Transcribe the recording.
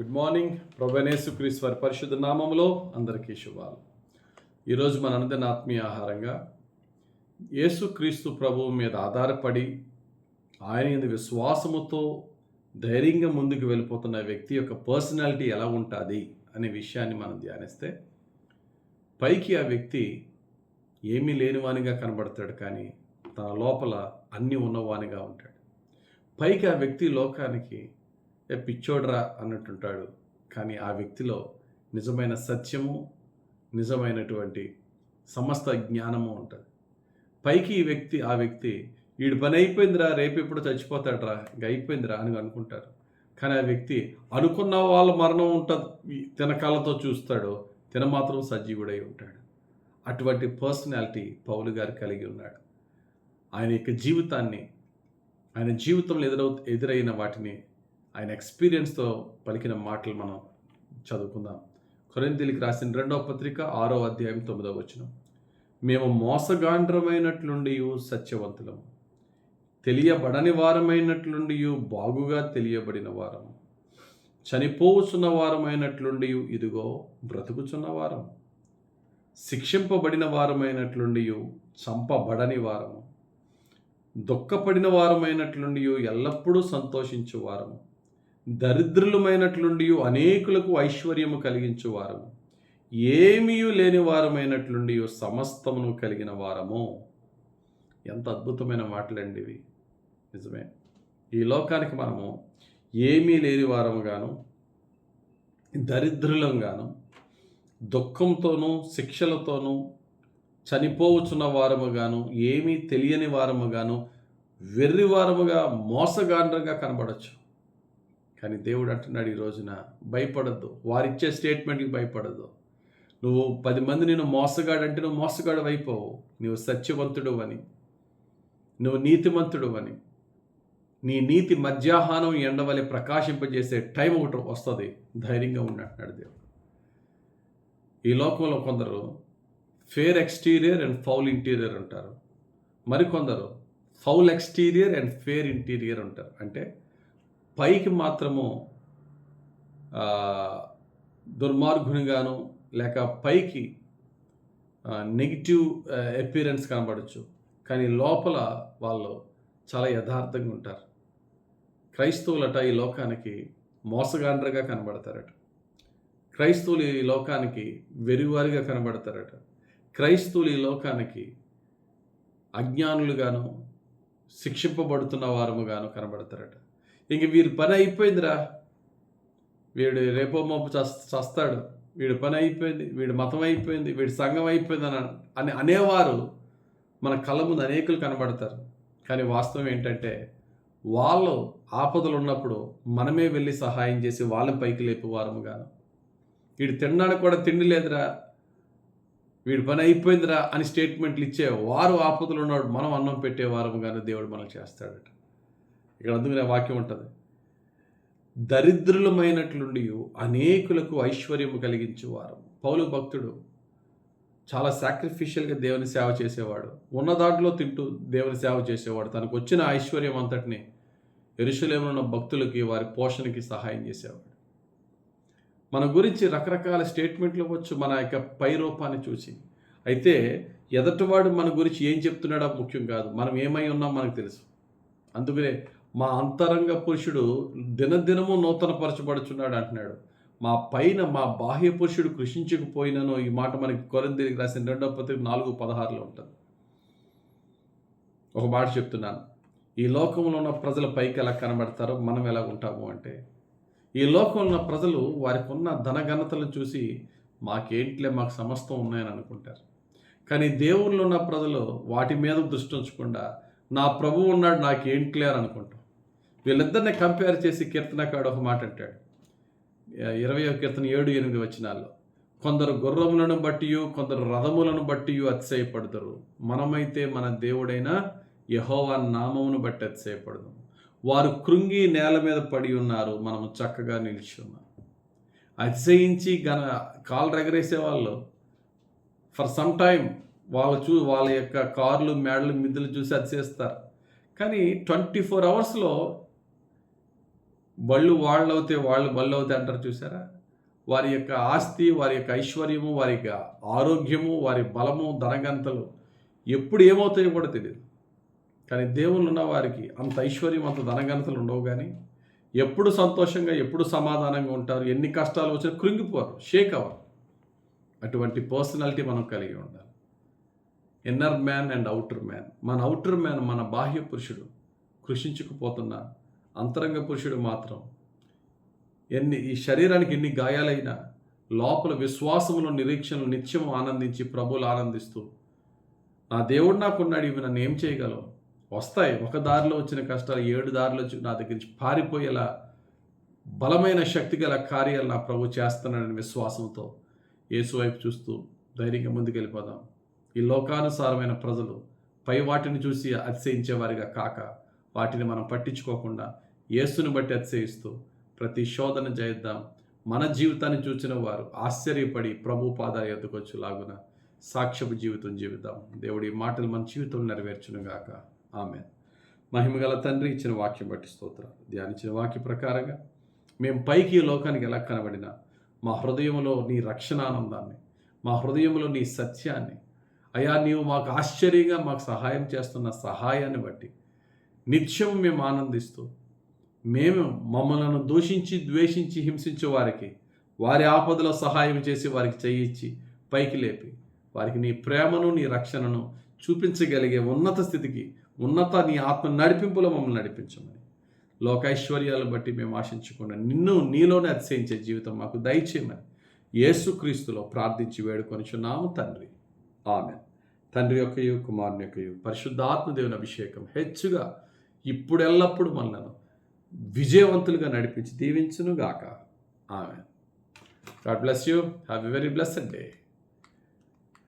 Good morning ప్రభనేసు క్రీస్ వారి పరిశుద్ధ నామంలో అందరికీ శుభాలు. ఈరోజు మన అనంతన ఆత్మీయ ఆహారంగా యేసుక్రీస్తు ప్రభువు మీద ఆధారపడి ఆయన విశ్వాసముతో ధైర్యంగా ముందుకు వెళ్ళిపోతున్న వ్యక్తి యొక్క పర్సనాలిటీ ఎలా ఉంటుంది అనే విషయాన్ని మనం ధ్యానిస్తే పైకి ఆ వ్యక్తి ఏమీ లేనివానిగా కనబడతాడు కానీ తన లోపల అన్నీ ఉన్నవానిగా ఉంటాడు. పైకి ఆ వ్యక్తి లోకానికి పిచ్చోడ్రా అన్నట్టుంటాడు. కానీ ఆ వ్యక్తిలో నిజమైన సత్యము నిజమైనటువంటి సమస్త జ్ఞానము ఉంటుంది. పైకి ఈ వ్యక్తి ఆ వ్యక్తి వీడి పని అయిపోయిందిరా రేపు ఎప్పుడు చచ్చిపోతాడరా ఇంక అయిపోయిందిరా అని అనుకుంటారు కానీ ఆ వ్యక్తి అనుకున్న వాళ్ళ మరణం ఉంటుంది తిన కళ్ళతో చూస్తాడో తిన మాత్రం సజీవుడై ఉంటాడు. అటువంటి పర్సనాలిటీ పౌలు గారు కలిగి ఉన్నాడు. ఆయన యొక్క జీవితాన్ని ఆయన జీవితంలో ఎదురవు ఎదురైన వాటిని ఆయన ఎక్స్పీరియన్స్తో పలికిన మాటలు మనం చదువుకుందాం. కొరింతీలికి రాసిన రెండవ పత్రిక ఆరో అధ్యాయం తొమ్మిదవ వచ్చిన మేము మోసగాండ్రమైనట్లుండి సత్యవంతులము. తెలియబడని వారమైనట్లుండి బాగుగా తెలియబడిన వారం చనిపోవుచున్న వారమైనట్లుండి ఇదిగో బ్రతుకుచున్న వారం శిక్షింపబడిన వారమైనట్లుండి చంపబడని వారము. దుఃఖపడిన వారమైనట్లుండి ఎల్లప్పుడూ సంతోషించు వారము. దరిద్రులమైనట్లుండి అనేకులకు ఐశ్వర్యము కలిగించు వారము ఏమీ లేని వారమైనట్లుండి సమస్తమును కలిగిన వారము ఎంత అద్భుతమైన మాటలండి ఇవి. నిజమే. ఈ లోకానికి మనము ఏమీ లేని వారముగాను దరిద్రులంగాను దుఃఖంతోనూ శిక్షలతోనూ చనిపోవచ్చున్న వారముగాను ఏమీ తెలియని వారముగాను వెర్రి వారముగా మోసగాండ్రంగా కనబడచ్చు. కానీ దేవుడు అంటున్నాడు ఈ రోజున భయపడద్దు. వారిచ్చే స్టేట్మెంట్కి భయపడద్దు. నువ్వు పది మంది నేను మోసగాడంటే నువ్వు మోసగాడు అయిపోవు. నువ్వు సత్యవంతుడు అని నువ్వు నీతిమంతుడు అని నీ నీతి మధ్యాహ్నం ఎండవలే ప్రకాశింపజేసే టైం ఒకటి వస్తుంది. ధైర్యంగా ఉన్నట్టున్నాడు దేవుడు. ఈ లోకంలో కొందరు fair exterior and foul interior అంటారు మరికొందరు foul exterior and fair interior ఉంటారు. అంటే పైకి మాత్రము దుర్మార్గునిగాను లేక పైకి నెగిటివ్ అపీరెన్స్ కనబడచ్చు. కానీ లోపల వాళ్ళు చాలా యథార్థంగా ఉంటారు. క్రైస్తవులట ఈ లోకానికి మోసగాండ్రగా కనబడతారట. క్రైస్తవులు ఈ లోకానికి వెరివారిగా కనబడతారట. క్రైస్తవులు ఈ లోకానికి అజ్ఞానులుగాను శిక్షింపబడుతున్న వారముగాను కనబడతారట. ఇంక వీరి పని అయిపోయిందిరా. వీడు రేపో మోపు చస్తాడు. వీడి పని అయిపోయింది వీడి మతం అయిపోయింది వీడి సంఘం అయిపోయింది అని అని అనేవారు మన కళ్ళ ముందు అనేకులు కనబడతారు. కానీ వాస్తవం ఏంటంటే వాళ్ళు ఆపదలు ఉన్నప్పుడు మనమే వెళ్ళి సహాయం చేసి వాళ్ళని పైకి లేపేవారము కాను వీడు తినడానికి కూడా తిండి లేదురా. వీడి పని అయిపోయిందిరా అని స్టేట్మెంట్లు ఇచ్చే వారు ఆపదలు ఉన్నాడు మనం అన్నం పెట్టేవారము వారముగాను దేవుడు మనకు చేస్తాడట. ఇక్కడ అందుకనే వాక్యం ఉంటుంది. దరిద్రులమైనట్లుండి అనేకులకు ఐశ్వర్యము కలిగించేవారు. పౌలు భక్తుడు చాలా సాక్రిఫిషియల్గా దేవుని సేవ చేసేవాడు. ఉన్న దాంట్లో తింటూ దేవుని సేవ చేసేవాడు. తనకు వచ్చిన ఐశ్వర్యం అంతటిని ఎరుసలేమున్న భక్తులకి వారి పోషణకి సహాయం చేసేవాడు. మన గురించి రకరకాల స్టేట్మెంట్లు వచ్చు మన యొక్క పై రూపాన్ని చూసి. అయితే ఎదటివాడు మన గురించి ఏం చెప్తున్నాడో ముఖ్యం కాదు. మనం ఏమై ఉన్నాం మనకు తెలుసు. అందుకనే మా అంతరంగ పురుషుడు దినదినము నూతన పరచబడుచున్నాడు అంటున్నాడు. మా పైన మా బాహ్య పురుషుడు కృషించకపోయినను ఈ మాట మనకి కొరందిరికి రాసిన రెండో పత్రిక నాలుగు పదహారులో ఉంటుంది. ఒక మాట చెప్తున్నాను. ఈ లోకంలో ఉన్న ప్రజల పైకి ఎలా కనబడతారో మనం ఎలా ఉంటాము అంటే ఈ లోకంలో ఉన్న ప్రజలు వారికి ఉన్న ధనఘనతలు చూసి మాకేంట్లే మాకు సమస్తం ఉన్నాయని అనుకుంటారు. కానీ దేవుళ్ళు ఉన్న ప్రజలు వాటి మీద దృష్టి ఉంచకుండా నా ప్రభు ఉన్నాడు నాకేంట్లే అని అనుకుంటాం వీళ్ళిద్దరిని కంపేర్ చేసి కీర్తనకాడు ఒక మాట అంటాడు. ఇరవై కీర్తన ఏడు ఎనిమిది వచ్చినాల్లో కొందరు గుర్రములను బట్టియు కొందరు రథములను బట్టి అతిశయపడతారు మనమైతే మన దేవుడైన యహోవా నామమును బట్టి అతిశయపడదాం. వారు కృంగి నేల మీద పడి ఉన్నారు మనము చక్కగా నిలిచి ఉన్నాం. అతిశయించి గన కాలు రగరేసే వాళ్ళు ఫర్ సమ్ టైం వాళ్ళు చూ వాళ్ళ యొక్క కార్లు మేడలు మిద్దులు చూసి అతిశయిస్తారు. కానీ ట్వంటీ ఫోర్ అవర్స్లో బళ్ళు వాళ్ళు అవుతే వాళ్ళు బళ్ళు అవుతాయి అంటారు చూసారా? వారి యొక్క ఆస్తి వారి యొక్క ఐశ్వర్యము వారి యొక్క ఆరోగ్యము వారి బలము ధనగంతలు ఎప్పుడు ఏమవుతాయో కూడా తెలియదు కానీ దేవుళ్ళు ఉన్న వారికి అంత ఐశ్వర్యం అంత ధనగనతలు ఉండవు కానీ ఎప్పుడు సంతోషంగా ఎప్పుడు సమాధానంగా ఉంటారు ఎన్ని కష్టాలు వచ్చినా కృంగిపోరు షేక్ అవ్వరు. అటువంటి పర్సనాలిటీ మనం కలిగి ఉండాలి. Inner man and outer man. మన అవుటర్ మ్యాన్ మన బాహ్య పురుషుడు కృషించుకుపోతున్న అంతరంగ పురుషుడు మాత్రం ఎన్ని ఈ శరీరానికి ఎన్ని గాయాలైనా లోపల విశ్వాసములు నిరీక్షణలు నిత్యం ఆనందించి ప్రభువులు ఆనందిస్తూ నా దేవుడు నాకున్నాడు ఇవి నన్ను ఏం చేయగలవు? వస్తాయి. ఒక దారిలో వచ్చిన కష్టాలు ఏడు దారిలో వచ్చి నా దగ్గర నుంచి పారిపోయేలా బలమైన శక్తి గల కార్యాలు నా ప్రభు చేస్తున్నాడని విశ్వాసంతో యేసు వైపు చూస్తూ ధైర్యంగా ముందుకెళ్ళిపోదాం. ఈ లోకానుసారమైన ప్రజలు పై వాటిని చూసి అతిశయించేవారిగా కాక వాటిని మనం పట్టించుకోకుండా యేసును బట్టి అతిశయిస్తూ ప్రతి శోధన చేద్దాం మన జీవితాన్ని చూసిన వారు ఆశ్చర్యపడి ప్రభు పాదాల ఎద్దుకొచ్చు లాగున సాక్ష్యపు జీవితం జీవిద్దాం. దేవుడి మాటలు మన జీవితం నెరవేర్చును గాక ఆమె మహిమగల తండ్రి ఇచ్చిన వాక్యం బట్టి స్తోత్రాలు. ధ్యానించిన వాక్య ప్రకారంగా మేము పైకి ఈ లోకానికి ఎలా కనబడినా మా హృదయంలో నీ రక్షణానందాన్ని మా హృదయంలో నీ సత్యాన్ని అయా నీవు మాకు ఆశ్చర్యంగా మాకు సహాయం చేస్తున్న సహాయాన్ని బట్టి నిత్యం మేము ఆనందిస్తూ మేము మమ్మలను దూషించి ద్వేషించి హింసించే వారికి వారి ఆపదలో సహాయం చేసి వారికి చేయించి పైకి లేపి వారికి నీ ప్రేమను నీ రక్షణను చూపించగలిగే ఉన్నత స్థితికి ఉన్నత నీ ఆత్మ నడిపింపులో మమ్మల్ని నడిపించమని. లోకైశ్వర్యాలు బట్టి మేము ఆశించకుండా నిన్ను నీలోనే అతిశయించే జీవితం మాకు దయచేయమని యేసుక్రీస్తులో ప్రార్థించి వేడుకొనిచున్నాము తండ్రి. ఆమె తండ్రి యొక్కయు కుమారుని యొక్కయు పరిశుద్ధాత్మ దేవుని అభిషేకం హెచ్చుగా ఇప్పుడెల్లప్పుడు మనలను విజయవంతులుగా నడిపించి దీవించును గాక ఆమె God bless you. Have a very blessed day.